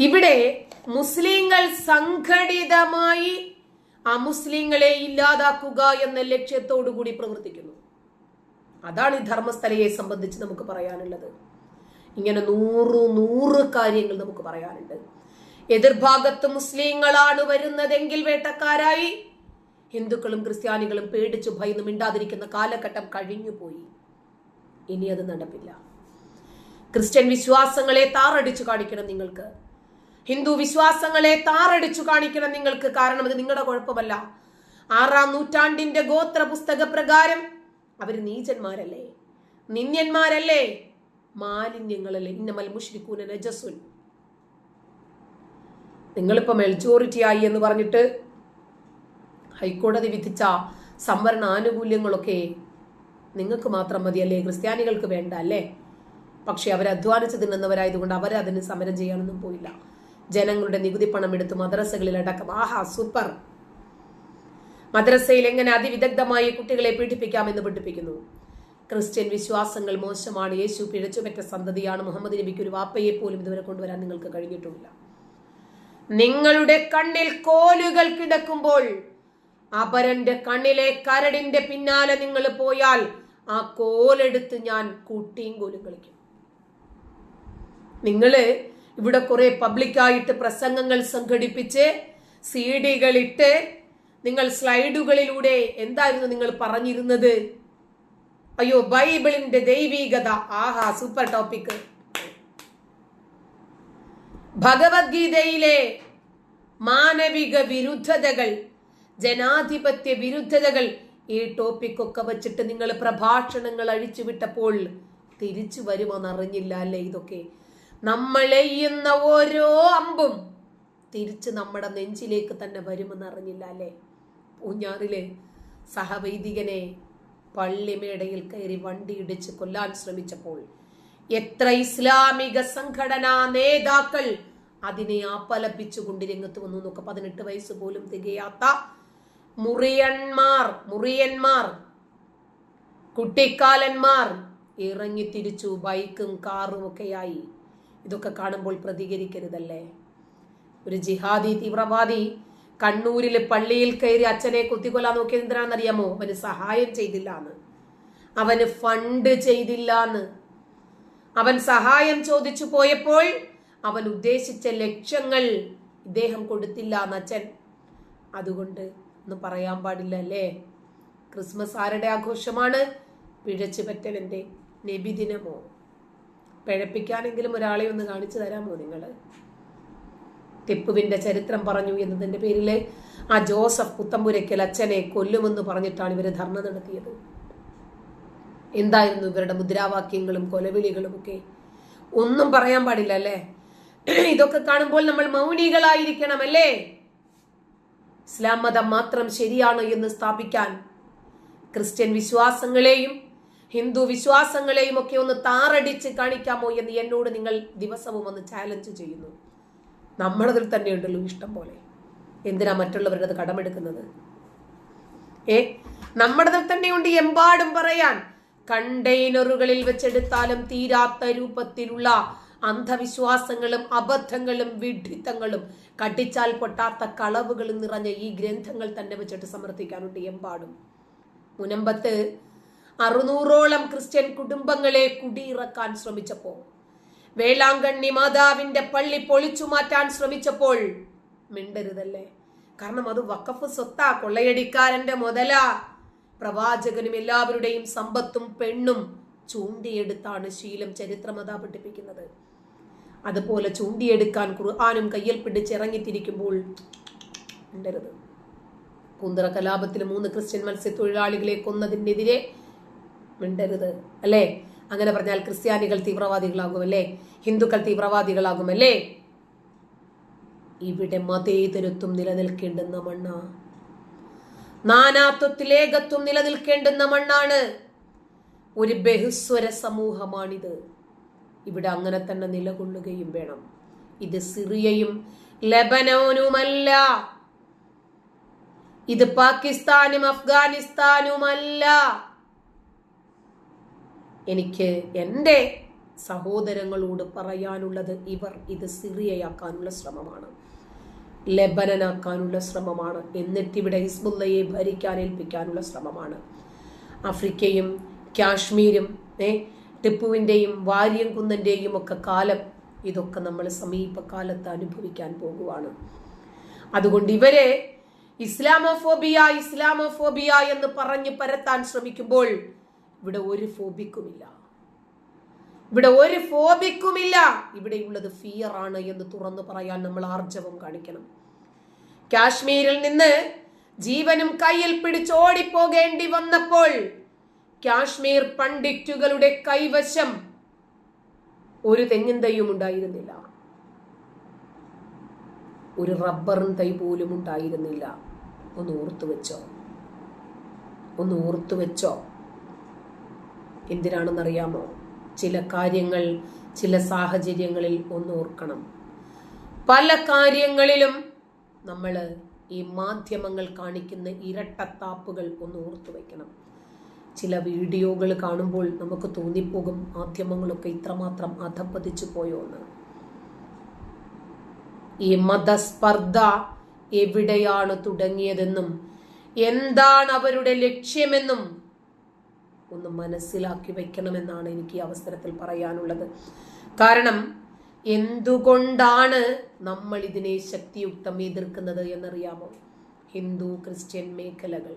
ഇവിടെ മുസ്ലിങ്ങൾ സംഘടിതമായി അമുസ്ലിങ്ങളെ ഇല്ലാതാക്കുക എന്ന ലക്ഷ്യത്തോടു കൂടി പ്രവർത്തിക്കുന്നു. അതാണ് ഈ ധർമ്മസ്ഥലയെ സംബന്ധിച്ച് നമുക്ക് പറയാനുള്ളത്. ഇങ്ങനെ നൂറ് നൂറ് കാര്യങ്ങൾ നമുക്ക് പറയാനുണ്ട്. എതിർഭാഗത്ത് മുസ്ലിങ്ങളാണ് വരുന്നതെങ്കിൽ വേട്ടക്കാരായി. ഹിന്ദുക്കളും ക്രിസ്ത്യാനികളും പേടിച്ചു ഭയന്ന് മിണ്ടാതിരിക്കുന്ന കാലഘട്ടം കഴിഞ്ഞുപോയി. ഇനി അത് നടപ്പില്ല. ക്രിസ്ത്യൻ വിശ്വാസങ്ങളെ താറടിച്ചു കാണിക്കണം നിങ്ങൾക്ക്. ഹിന്ദു വിശ്വാസങ്ങളെ താറടിച്ചു കാണിക്കണം നിങ്ങൾക്ക് കാരണം അത് നിങ്ങളുടെ കുഴപ്പമല്ല. ആറാം നൂറ്റാണ്ടിന്റെ ഗോത്ര പുസ്തക പ്രകാരം അവർ നീചന്മാരല്ലേ? നിന്യന്മാരല്ലേ മാലിന്യങ്ങളല്ലേ? ഇന്നമൽ മുഷ്രിഖൂന നജസുൻ. നിങ്ങളിപ്പോ മെജോറിറ്റി ആയി എന്ന് പറഞ്ഞിട്ട് ഹൈക്കോടതി വിധിച്ച സംവരണ ആനുകൂല്യങ്ങളൊക്കെ നിങ്ങൾക്ക് മാത്രം മതി അല്ലേ ക്രിസ്ത്യാനികൾക്ക് വേണ്ട അല്ലേ? പക്ഷെ അവരധ്വാനിച്ച് തിന്നുന്നവരായതുകൊണ്ട് അവരതിന് സമരം ചെയ്യാനൊന്നും പോയില്ല. ജനങ്ങളുടെ നികുതി പണം എടുത്ത് മദ്രസകളിൽ അടക്കം. ആഹാ സൂപ്പർ. മദ്രസയിൽ എങ്ങനെ അതിവിദഗ്ധമായി കുട്ടികളെ പീഡിപ്പിക്കാമെന്ന് പഠിപ്പിക്കുന്നു. ക്രിസ്ത്യൻ വിശ്വാസങ്ങൾ മോശമാണ്. യേശു പിഴച്ചുപറ്റ സന്തതിയാണ്. മുഹമ്മദ് നബിക്ക് ഒരു വാപ്പയെ പോലും ഇതുവരെ കൊണ്ടുവരാൻ നിങ്ങൾക്ക് കഴിഞ്ഞിട്ടുമില്ല. നിങ്ങളുടെ കണ്ണിൽ കോലുകൾ കിടക്കുമ്പോൾ അപരന്റെ കണ്ണിലെ കരടിന്റെ പിന്നാലെ നിങ്ങൾ പോയാൽ ആ കോലെടുത്ത് ഞാൻ കൂട്ടിയും കോലും കളിക്കും. നിങ്ങൾ ഇവിടെ കുറെ പബ്ലിക്കായിട്ട് പ്രസംഗങ്ങൾ സംഘടിപ്പിച്ച് സി ഡികളിട്ട് നിങ്ങൾ സ്ലൈഡുകളിലൂടെ എന്തായിരുന്നു നിങ്ങൾ പറഞ്ഞിരുന്നത്? അയ്യോ ബൈബിളിന്റെ ദൈവീകത. ആഹാ സൂപ്പർ ടോപ്പിക്. ഭഗവത്ഗീതയിലെ മാനവിക വിരുദ്ധതകൾ ജനാധിപത്യ വിരുദ്ധതകൾ ഈ ടോപ്പിക്കൊക്കെ വെച്ചിട്ട് നിങ്ങൾ പ്രഭാഷണങ്ങൾ അഴിച്ചുവിട്ടപ്പോൾ തിരിച്ചു വരുമോന്ന് അറിഞ്ഞില്ല അല്ലേ ഇതൊക്കെ? നമ്മൾ എയ്യുന്ന ഓരോ അമ്പും തിരിച്ച് നമ്മുടെ നെഞ്ചിലേക്ക് തന്നെ വരുമെന്ന് അറിഞ്ഞില്ല അല്ലേ? പൂഞ്ഞാറിലെ സഹവൈദികനെ പള്ളിമേടയിൽ കയറി വണ്ടി ഇടിച്ച് കൊല്ലാൻ ശ്രമിച്ചപ്പോൾ എത്ര ഇസ്ലാമിക സംഘടനാ നേതാക്കൾ അതിനെ ആപ്പലപ്പിച്ചുകൊണ്ട് രംഗത്ത് വന്നു നോക്ക പതിനെട്ട് വയസ്സ് പോലും തികയാത്ത മുറിയന്മാർ മുറിയന്മാർ കുട്ടിക്കാലന്മാർ ഇറങ്ങി തിരിച്ചു ബൈക്കും കാറും ഒക്കെയായി ഇതൊക്കെ കാണുമ്പോൾ പ്രതികരിക്കരുതല്ലേ? ഒരു ജിഹാദി തീവ്രവാദി കണ്ണൂരിലെ പള്ളിയിൽ കയറി അച്ഛനെ കുത്തിക്കൊല്ലാൻ നോക്കിയത് എന്തിനാണെന്നറിയാമോ? അവന് സഹായം ചെയ്തില്ല എന്ന്. അവന് ഫണ്ട് ചെയ്തില്ല എന്ന്. അവൻ സഹായം ചോദിച്ചു പോയപ്പോൾ അവൻ ഉദ്ദേശിച്ച ലക്ഷ്യങ്ങൾ ഇദ്ദേഹം കൊടുത്തില്ല എന്ന് അച്ഛൻ. അതുകൊണ്ട് ഒന്നും പറയാൻ പാടില്ല അല്ലേ? ക്രിസ്മസ് ആരുടെ ആഘോഷമാണ്? പിഴച്ചു പറ്റവന്റെ നബിദിനമോ? പിഴപ്പിക്കാനെങ്കിലും ഒരാളെ ഒന്ന് കാണിച്ചു തരാമോ നിങ്ങൾ ടിപ്പുവിന്റെ ചരിത്രം പറഞ്ഞു എന്നതിന്റെ പേരിൽ ആ ജോസഫ് പുത്തമ്പുരയ്ക്കൽ അച്ഛനെ കൊല്ലുമെന്ന് പറഞ്ഞിട്ടാണ് ഇവർ ധർണ നടത്തിയത്. എന്തായിരുന്നു ഇവരുടെ മുദ്രാവാക്യങ്ങളും കൊലവിളികളും ഒക്കെ ഒന്നും പറയാൻ പാടില്ല അല്ലേ? ഇതൊക്കെ കാണുമ്പോൾ നമ്മൾ മൗനികളായിരിക്കണം അല്ലേ ഇസ്ലാം മതം മാത്രം ശരിയാണ് എന്ന് സ്ഥാപിക്കാൻ ക്രിസ്ത്യൻ വിശ്വാസങ്ങളെയും ഹിന്ദു വിശ്വാസങ്ങളെയും ഒക്കെ ഒന്ന് താറടിച്ച് കാണിക്കാമോ എന്ന് എന്നോട് നിങ്ങൾ ദിവസവും ഒന്ന് ചാലഞ്ച് ചെയ്യുന്നു. നമ്മളതിൽ തന്നെ ഉണ്ടല്ലോ ഇഷ്ടം പോലെ. എന്തിനാ മറ്റുള്ളവരുടെ അത് കടമെടുക്കുന്നത്? ഏ? നമ്മുടേതിൽ തന്നെയുണ്ട് എമ്പാടും പറയാൻ. കണ്ടെയ്നറുകളിൽ വെച്ചെടുത്താലും തീരാത്ത രൂപത്തിലുള്ള അന്ധവിശ്വാസങ്ങളും അബദ്ധങ്ങളും വിഡിത്തങ്ങളും കടിച്ചാൽ പൊട്ടാത്ത കളവുകളും നിറഞ്ഞ ഈ ഗ്രന്ഥങ്ങൾ തന്നെ വെച്ചിട്ട് സമർത്ഥിക്കാനുണ്ട് എമ്പാടും. മുനമ്പത്ത് അറുന്നൂറോളം ക്രിസ്ത്യൻ കുടുംബങ്ങളെ കുടിയിറക്കാൻ ശ്രമിച്ചപ്പോൾ വേളാങ്കണ്ണി മാതാവിന്റെ പള്ളി പൊളിച്ചു മാറ്റാൻ ശ്രമിച്ചപ്പോൾ മിണ്ടരുതല്ലേ? കാരണം അത് വക്കഫ് സ്വത്താ കൊള്ളയടിക്കാരന്റെ മുതല. പ്രവാചകനും എല്ലാവരുടെയും സമ്പത്തും പെണ്ണും ചൂണ്ടിയെടുത്താണ് ശീലം ചരിത്രമത പഠിപ്പിക്കുന്നത്. അതുപോലെ ചൂണ്ടിയെടുക്കാൻ ഖുർആാനും കയ്യിൽ പിടിച്ചിറങ്ങിത്തിരിക്കുമ്പോൾ മിണ്ടരുത്. കുന്തറ കലാപത്തിൽ മൂന്ന് ക്രിസ്ത്യൻ മത്സ്യത്തൊഴിലാളികളെ കൊന്നതിനെതിരെ മിണ്ടരുത് അല്ലേ? അങ്ങനെ പറഞ്ഞാൽ ക്രിസ്ത്യാനികൾ തീവ്രവാദികളാകും തീവ്രവാദികളാകുമല്ലേ ഹിന്ദുക്കൾ തീവ്രവാദികളാകും തീവ്രവാദികളാകുമല്ലേ ഇവിടെ മതേതരത്വം നിലനിൽക്കേണ്ടുന്ന മണ്ണ. നാനാത്വത്തിലേകത്വം നിലനിൽക്കേണ്ടുന്ന മണ്ണാണ്. ഒരു ബഹുസ്വര സമൂഹമാണിത്. ഇവിടെ അങ്ങനെ തന്നെ നിലകൊള്ളുകയും വേണം. ഇത് സിറിയയും ലബനോനുമല്ല. ഇത് പാകിസ്ഥാനും അഫ്ഗാനിസ്ഥാനുമല്ല. എനിക്ക് എന്റെ സഹോദരങ്ങളോട് പറയാനുള്ളത് ഇവർ ഇത് സിറിയയാക്കാനുള്ള ശ്രമമാണ്. ലബനനാക്കാനുള്ള ശ്രമമാണ്. എന്നിട്ട് ഇവിടെ ഹിസ്ബുല്ലയെ ഭരിക്കാൻ ഏൽപ്പിക്കാനുള്ള ശ്രമമാണ്. ആഫ്രിക്കയും കാശ്മീരും ഏ ടിപ്പുവിന്റെയും വാര്യം കുന്നന്റെയും ഒക്കെ കാലം ഇതൊക്കെ നമ്മൾ സമീപകാലത്ത് അനുഭവിക്കാൻ പോകുവാണ്. അതുകൊണ്ട് ഇവരെ ഇസ്ലാമോഫോബിയ ഇസ്ലാമോഫോബിയ എന്ന് പറഞ്ഞ് പരത്താൻ ശ്രമിക്കുമ്പോൾ ഇവിടെ ഒരു ഫോബിക്കുമില്ല. ഇവിടെ ഒരു ഫോബിക്കുമില്ല. ഇവിടെയുള്ളത് ഫിയർ ആണ് എന്ന് തുറന്നു പറയാൻ നമ്മൾ ആർജവം കാണിക്കണം. കാശ്മീരിൽ നിന്ന് ജീവനും കയ്യിൽ പിടിച്ചോടിപ്പോകേണ്ടി വന്നപ്പോൾ കാശ്മീർ പണ്ഡിറ്റുകളുടെ കൈവശം ഒരു തെങ്ങിൻ തൈയും ഉണ്ടായിരുന്നില്ല. ഒരു റബ്ബറും തൈ പോലും ഉണ്ടായിരുന്നില്ല. ഒന്ന് ഓർത്തു വെച്ചോ ഒന്ന് ഓർത്തു വെച്ചോ എന്തിനാണെന്നറിയാമോ? ചില കാര്യങ്ങൾ ചില സാഹചര്യങ്ങളിൽ ഒന്ന് ഓർക്കണം. പല കാര്യങ്ങളിലും നമ്മൾ ഈ മാധ്യമങ്ങൾ കാണിക്കുന്ന ഇരട്ടത്താപ്പുകൾ ഒന്ന് ഓർത്തു വയ്ക്കണം ചില വീഡിയോകൾ കാണുമ്പോൾ നമുക്ക് തോന്നിപ്പോകും മാധ്യമങ്ങളൊക്കെ ഇത്രമാത്രം അധപ്പതിച്ചു പോയോ എന്ന്. ഈ മതസ്പർദ്ധ എവിടെയാണ് തുടങ്ങിയതെന്നും എന്താണ് അവരുടെ ലക്ഷ്യമെന്നും ഒന്ന് മനസ്സിലാക്കി വയ്ക്കണമെന്നാണ് എനിക്ക് ഈ അവസരത്തിൽ പറയാനുള്ളത്. കാരണം എന്തുകൊണ്ടാണ് നമ്മൾ ഇതിനെ ശക്തിയുക്തം എതിർക്കുന്നത് എന്നറിയാമോ? ഹിന്ദു ക്രിസ്ത്യൻ മേഖലകൾ.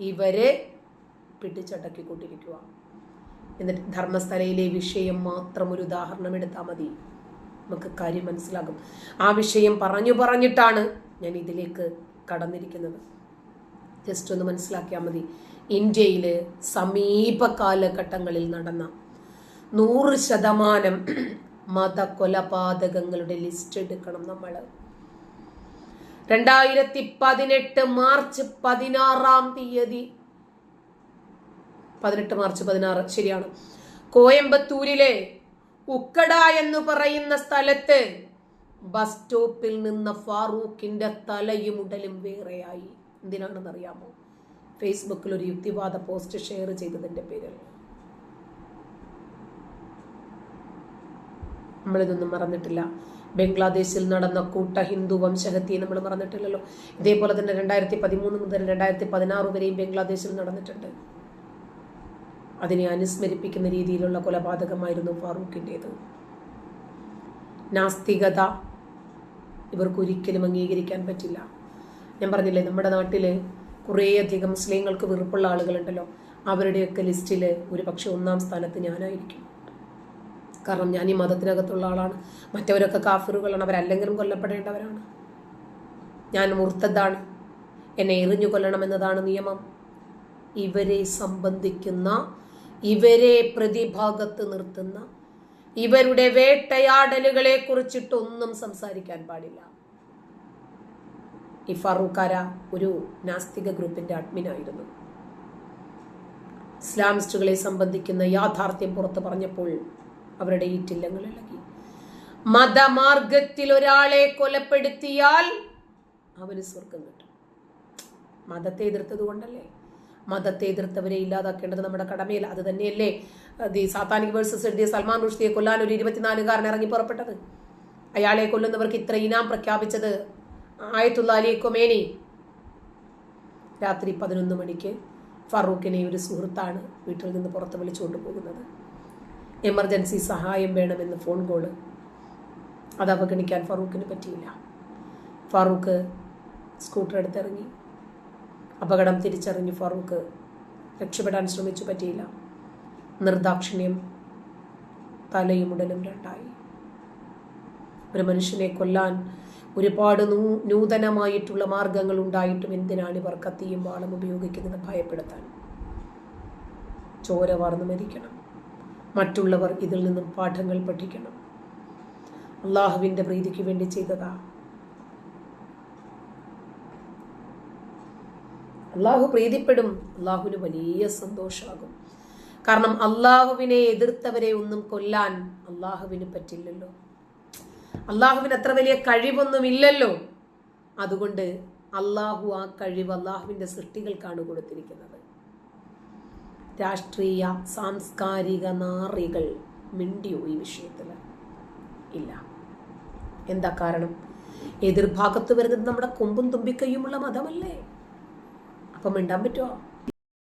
ഇവരെ പിടിച്ചടക്കിക്കൊണ്ടിരിക്കുക എന്നിട്ട് ധർമ്മസ്ഥലയിലെ വിഷയം മാത്രം ഒരു ഉദാഹരണം എടുത്താൽ മതി. നമുക്ക് കാര്യം മനസ്സിലാകും. ആ വിഷയം പറഞ്ഞു പറഞ്ഞിട്ടാണ് ഞാൻ ഇതിലേക്ക് കടന്നിരിക്കുന്നത്. ജസ്റ്റ് ഒന്ന് മനസ്സിലാക്കിയാൽ മതി. ഇന്ത്യയിൽ സമീപ കാലഘട്ടങ്ങളിൽ നടന്ന നൂറ് ശതമാനം മത കൊലപാതകങ്ങളുടെ ലിസ്റ്റ് എടുക്കണം നമ്മൾ. രണ്ടായിരത്തി പതിനെട്ട് മാർച്ച് പതിനാറാം തീയതി. പതിനെട്ട് മാർച്ച് പതിനാറ് ശരിയാണ്. കോയമ്പത്തൂരിലെ ഉക്കട എന്ന് പറയുന്ന സ്ഥലത്ത് ബസ് സ്റ്റോപ്പിൽ നിന്ന ഫാറൂഖിന്റെ തലയും ഉടലും വേറെയായി. എന്തിനാണെന്നറിയാമോ? ഫേസ്ബുക്കിൽ ഒരു യുക്തിവാദ പോസ്റ്റ് ഷെയർ ചെയ്തതിന്റെ പേരിൽ. നമ്മളിതൊന്നും മറന്നിട്ടില്ല. ബംഗ്ലാദേശിൽ നടന്ന കൂട്ട ഹിന്ദു വംശഹത്യയെ നമ്മൾ മറന്നിട്ടില്ലല്ലോ. ഇതേപോലെ തന്നെ രണ്ടായിരത്തി പതിമൂന്ന് മുതൽ രണ്ടായിരത്തി പതിനാറ് വരെയും ബംഗ്ലാദേശിൽ നടന്നിട്ടുണ്ട്. അതിനെ അനുസ്മരിപ്പിക്കുന്ന രീതിയിലുള്ള കൊലപാതകമായിരുന്നു ഫാറൂഖിന്റെത് നാസ്തികത ഇവർക്ക് ഒരിക്കലും അംഗീകരിക്കാൻ പറ്റില്ല. ഞാൻ പറഞ്ഞില്ലേ നമ്മുടെ നാട്ടിൽ കുറേയധികം മുസ്ലിങ്ങൾക്ക് വെറുപ്പുള്ള ആളുകളുണ്ടല്ലോ. അവരുടെയൊക്കെ ലിസ്റ്റിൽ ഒരു പക്ഷേ ഒന്നാം സ്ഥാനത്ത് ഞാനായിരിക്കും. കാരണം ഞാൻ ഈ മതത്തിനകത്തുള്ള ആളാണ്. മറ്റവരൊക്കെ കാഫിറുകളാണ്. അവരല്ലെങ്കിലും കൊല്ലപ്പെടേണ്ടവരാണ്. ഞാൻ മുർത്തദ്ദാണ് എന്നെ എറിഞ്ഞു കൊല്ലണമെന്നതാണ് നിയമം. ഇവരെ സംബന്ധിക്കുന്ന ഇവരെ പ്രതിഭാഗത്ത് നിർത്തുന്ന ഇവരുടെ വേട്ടയാടലുകളെ കുറിച്ചിട്ടൊന്നും സംസാരിക്കാൻ പാടില്ല. ഈ ഫറൂഖാര ഒരു നാസ്തിക ഗ്രൂപ്പിന്റെ അഡ്മിൻ ആയിരുന്നു. ഇസ്ലാമിസ്റ്റുകളെ സംബന്ധിക്കുന്ന യാഥാർത്ഥ്യം പുറത്തു പറഞ്ഞപ്പോൾ അവരുടെ ഈറ്റില്ലങ്ങൾ ഇളകി. മതമാർഗത്തിൽ ഒരാളെ കൊലപ്പെടുത്തിയാൽ അവന് സ്വർഗം കിട്ടും. മതത്തെ എതിർത്തത് കൊണ്ടല്ലേ? മതത്തെ എതിർത്തവരെ ഇല്ലാതാക്കേണ്ടത് നമ്മുടെ കടമയല്ല. അത് തന്നെയല്ലേ ദി സാത്താനിക് വേഴ്സസ് എഴുതിയ സൽമാൻ റുഷ്ദിയെ കൊല്ലാൻ ഒരു ഇരുപത്തിനാലുകാരൻ ഇറങ്ങി പുറപ്പെട്ടത്? അയാളെ കൊല്ലുന്നവർക്ക് ഇത്ര ഇനാം പ്രഖ്യാപിച്ചത് ആയത്തുള്ള അലി കൊമേനി രാത്രി പതിനൊന്ന് മണിക്ക് ഫറൂഖിനെ ഒരു സുഹൃത്താണ് വീട്ടിൽ നിന്ന് പുറത്ത് വിളിച്ചുകൊണ്ട് പോകുന്നത്. എമർജൻസി സഹായം വേണമെന്ന് ഫോൺ കോൾ അത് അവഗണിക്കാൻ ഫറൂഖിന് പറ്റിയില്ല. ഫറൂഖ് സ്കൂട്ടർ എടുത്തിറങ്ങി. അപകടം തിരിച്ചറിഞ്ഞ് ഫറൂഖ് രക്ഷപ്പെടാൻ ശ്രമിച്ചു പറ്റിയില്ല. നിർദാക്ഷിണ്യം തലയും ഉടലും രണ്ടായി. ഒരു മനുഷ്യനെ കൊല്ലാൻ ഒരുപാട് നൂ നൂതനമായിട്ടുള്ള മാർഗങ്ങൾ ഉണ്ടായിട്ടും എന്തിനാണ് ഇവർ കത്തിയും വാളും ഉപയോഗിക്കുന്നത് ഭയപ്പെടുത്താൻ? ചോര വാർന്നു മരിക്കണം മറ്റുള്ളവർ ഇതിൽ നിന്നും പാഠങ്ങൾ പഠിക്കണം. അള്ളാഹുവിന്റെ പ്രീതിക്ക് വേണ്ടി ചെയ്തതാ. അള്ളാഹു പ്രീതിപ്പെടും. അള്ളാഹുവിന് വലിയ സന്തോഷമാകും. കാരണം അള്ളാഹുവിനെ എതിർത്തവരെ ഒന്നും കൊല്ലാൻ അള്ളാഹുവിന് പറ്റില്ലല്ലോ. അള്ളാഹുവിന് അത്ര വലിയ കഴിവൊന്നുമില്ലല്ലോ. അതുകൊണ്ട് അള്ളാഹു ആ കഴിവ് അള്ളാഹുവിന്റെ സൃഷ്ടികൾക്കാണ് കൊടുത്തിരിക്കുന്നത്. രാഷ്ട്രീയ സാംസ്കാരിക നാറികൾ മിണ്ടിയോ ഈ വിഷയത്തിൽ ഇല്ല. എന്താ കാരണം? എതിർഭാഗത്ത് വരുന്നത് നമ്മുടെ കൊമ്പും തുമ്പിക്കൈയുമുള്ള മതമല്ലേ? അപ്പം മിണ്ടാൻ പറ്റുമോ